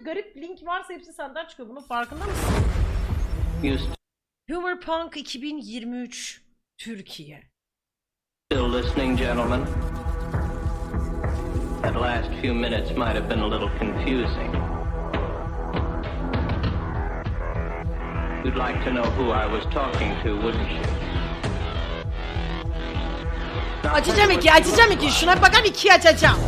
garip link varsa hepsi senden çıkıyor. Bunun farkında mısın? You Humor Punk 2023 Türkiye. still listening, gentlemen? That last few minutes might have been a little confusing. You'd like to know who I was talking to, wouldn't you? Now, Açacağım iki, açacağım iki. Şuna bakar iki açacağım.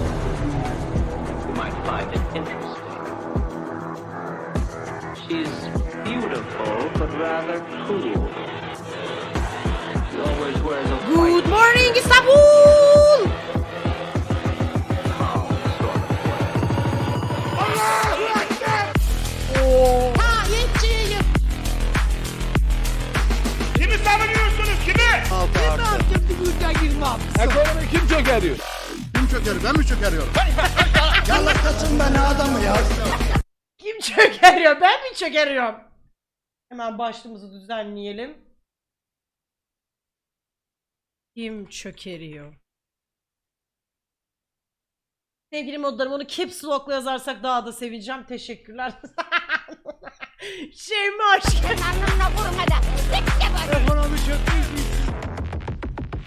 Rather cool. She always wears a Good morning İstanbul. Oo. Kimi savunuyorsunuz kimi? Ekonomi kim çökeriyor? Kim çöker? Ben mi çökeriyorum? Yalakasın ben adamı ya. Kim çökeriyor? Ben mi çökeriyorum? Hemen başlığımızı düzenleyelim. Kim çökeriyor? Sevgili modlarım onu caps lock'la yazarsak daha da sevineceğim. Teşekkürler. Şeyma geldin. Ekonomi çökmüş.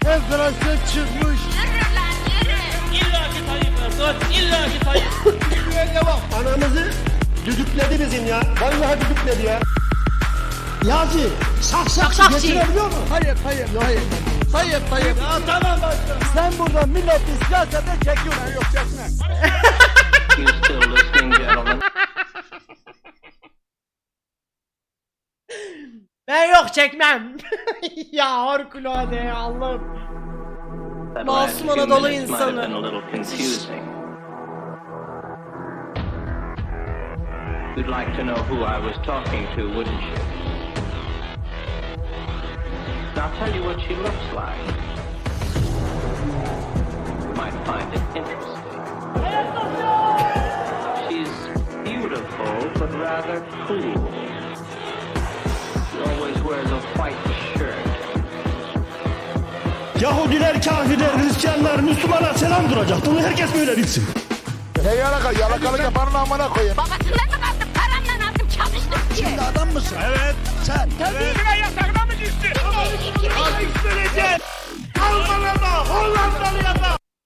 Enflasyon çıkmış. Anamızı düdükledi bizim ya. Vallahi düdükledi ya. Yazi, saksakçı Saksakçı. getirebiliyor mu? Hayır, hayır, hayır. Hayır, hayır. Ya tamam başkanım. Sen burada milleti siyasete çekiyorsun. Yok çekme. Ben yok çekmem. ya harikulade ya Allah'ım. Masum Anadolu insanı. You'd like to know who I was talking to, wouldn't you? I'll tell you what she looks like. You might find it interesting. She's beautiful, but rather cool. She always wears a white shirt. Yahudiler, kafirler, Hristiyanlar, Müslümanlar selam duracak. Bunu herkes böyle bilsin. Hey yalaka, yalakalık yapanın amına koyayım. Babasından mı kaldım? Paramla aldım çalıştım diye. Şimdi adam mısın? Evet. Sen. Kime yasakına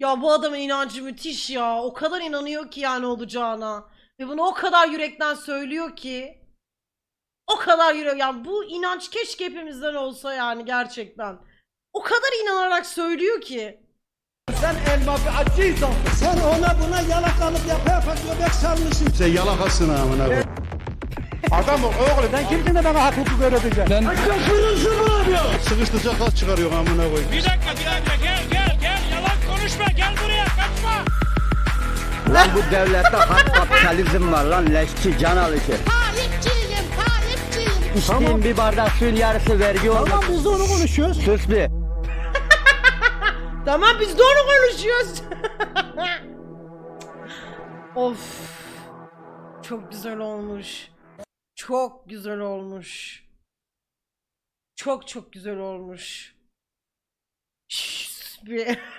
Ya bu adamın inancı müthiş ya. O kadar inanıyor ki yani olacağına. Ve bunu o kadar yürekten söylüyor ki. O kadar yürek. Yani bu inanç keşke hepimizden olsa yani gerçekten. O kadar inanarak söylüyor ki. Sen elma bir acıysan. Sen ona buna yalakalık yapa yapa göbek salmışsın. Sen yalakasın amına. Adam oğlum sen kimsin de bana haklılık öğreteceksin? Ben... Sıkıştıracak az çıkarıyor amına koy. Bir dakika bir dakika gel konuşma gel buraya kaçma. Lan bu devlette hak kapitalizm var lan leşçi can alıcı. Tayyipçiyim, Tayyipçiyim. İçtiğin bir bardak suyun yarısı vergi oldu. Tamam biz de onu konuşuyoruz. Sus bir. Tamam biz de onu konuşuyoruz. of. Çok güzel olmuş. Çok güzel olmuş. Çok çok güzel olmuş. Şşş, bir